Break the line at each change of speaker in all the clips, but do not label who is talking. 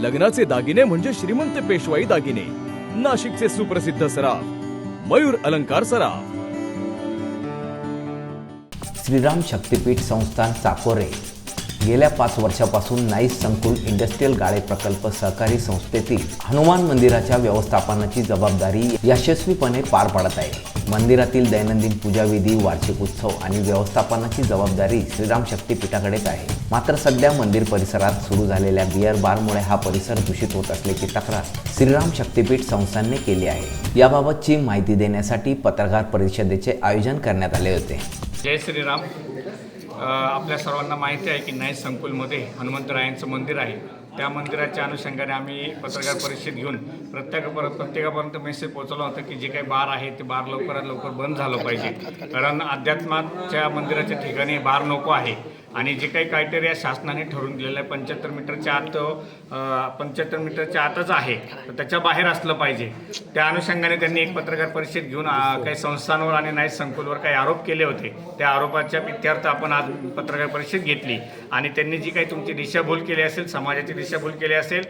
लग्नाचे दागिने म्हणजे श्रीमंत पेशवाई दागिने. नाशिकचे सुप्रसिद्ध सराफ मयूर अलंकार सराफ.
श्रीराम शक्तीपीठ संस्थान चाकोरे. गेल्या पाच वर्षापासून नाईस संकुल इंडस्ट्रीयल गाळे प्रकल्प सहकारी संस्थेतील हनुमान मंदिराच्या व्यवस्थापनाची जबाबदारी यशस्वीपणे पार पाडत आहे. मंदिरातील दैनंदिन पूजाविधी वार्षिक उत्सव आणि व्यवस्थापनाची जबाबदारी श्रीराम शक्तीपीठाकडेच आहे. मात्र सध्या मंदिर परिसरात सुरू झालेल्या बिअर बारमुळे हा परिसर दूषित होत असल्याची तक्रार श्रीराम शक्तीपीठ संस्थांनी केली आहे. याबाबतची माहिती देण्यासाठी पत्रकार परिषदेचे आयोजन करण्यात आले होते.
जय श्रीराम. आपल्या सर्वांना माहिती आहे की नाईट संकुलमध्ये हनुमंतरायांचं मंदिर आहे. त्या मंदिराच्या अनुषंगाने आम्ही पत्रकार परिषद घेऊन प्रत्येकापर्यंत प्रत्येकापर्यंत मेसेज पोहोचवला होता की जे काही बार आहे ते बार लवकरात लवकर बंद झालं पाहिजे. कारण अध्यात्माच्या मंदिराच्या ठिकाणी बार नको आहे. आणि जे काही क्रायटेरिया शासनाने ठरवून दिलेलं आहे पंच्याहत्तर मीटरच्या आत पंच्याहत्तर मीटरच्या आतच आहे. तर त्याच्या बाहेर असलं पाहिजे. त्या अनुषंगाने त्यांनी एक पत्रकार परिषद घेऊन काही संस्थांवर आणि नाईट संकुलवर काही आरोप केले होते. त्या आरोपाच्या पित्यार्थ आपण आज पत्रकार परिषद घेतली. आणि त्यांनी जी काही तुमची दिशाभूल केली असेल समाजाची दिशाभूल केली असेल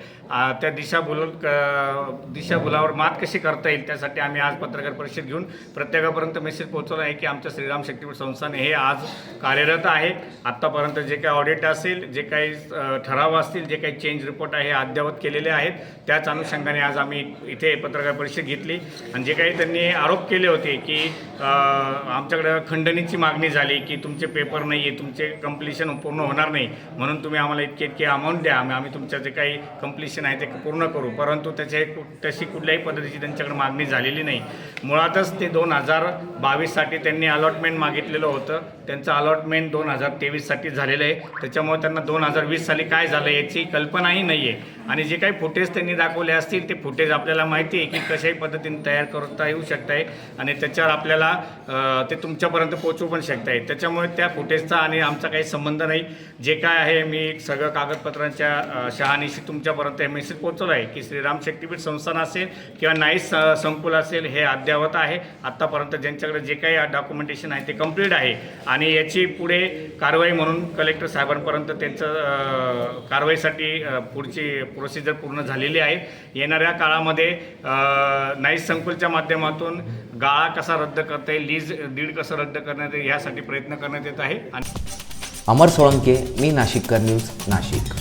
त्या दिशाभूल दिशाभूलावर मात कशी करता येईल त्यासाठी आम्ही आज पत्रकार परिषद घेऊन प्रत्येकापर्यंत मेसेज पोहोचवला आहे की आमच्या श्रीराम शक्तीपीठ संस्थान हे आज कार्यरत आहे. आत्ता आत्तापर्यंत जे काही ऑडिट असेल जे काही ठराव असतील जे काही चेंज रिपोर्ट आहे अद्ययावत केलेले आहेत. त्याच अनुषंगाने आज आम्ही इथे पत्रकार परिषद घेतली. आणि जे काही त्यांनी आरोप केले होते की आमच्याकडं खंडणीची मागणी झाली की तुमचे पेपर नाही आहे तुमचे कम्प्लिशन पूर्ण होणार नाही. म्हणून तुम्ही आम्हाला इतके इतके अमाऊंट द्या. आम्ही आम्ही तुमचं जे काही कम्प्लिशन आहे ते पूर्ण करू. परंतु त्याचे तशी कुठल्याही पद्धतीची त्यांच्याकडे मागणी झालेली नाही. मुळातच ते दोन हजार बावीससाठी त्यांनी अलॉटमेंट मागितलेलं होतं. त्यांचं अलॉटमेंट दोन हजार तेवीससाठी झालेलं आहे. त्याच्यामुळे त्यांना दोन हजार वीस साली काय झालं याची कल्पनाही नाही आहे आणि जे काही फुटेज त्यांनी दाखवले असतील ते फुटेज आपल्याला माहिती आहे की कशाही पद्धतीने तयार करता येऊ शकत आहे आणि त्याच्यावर आपल्याला ते तुमच्यापर्यंत पोचवू पण शकत आहे त्याच्यामुळे त्या फुटेजचा आणि आमचा काही संबंध नाही. जे काय आहे मी सगळं कागदपत्रांच्या शहानिशी तुमच्यापर्यंत हे मेसेज पोचवलं आहे की श्रीराम शक्तीपीठ संस्थान असेल किंवा नाईस संकुल असेल हे अद्ययावत आहे. आत्तापर्यंत ज्यांच्याकडे जे काही डॉक्युमेंटेशन आहे ते कंप्लीट आहे. आणि याची पुढे कारवाई म्हणून कलेक्टर साहेबांपर्यंत त्यांचं कारवाईसाठी पुढची प्रोसिजर पूर्ण झालेली आहे. येणाऱ्या काळामध्ये नाईस संकुलच्या माध्यमातून गाळा कसा रद्द करता येईल लीज दीड कसं रद्द करण्यात येईल यासाठी प्रयत्न करण्यात येत आहे. आणि
अमर सोळंके मी नाशिककर न्यूज नाशिक.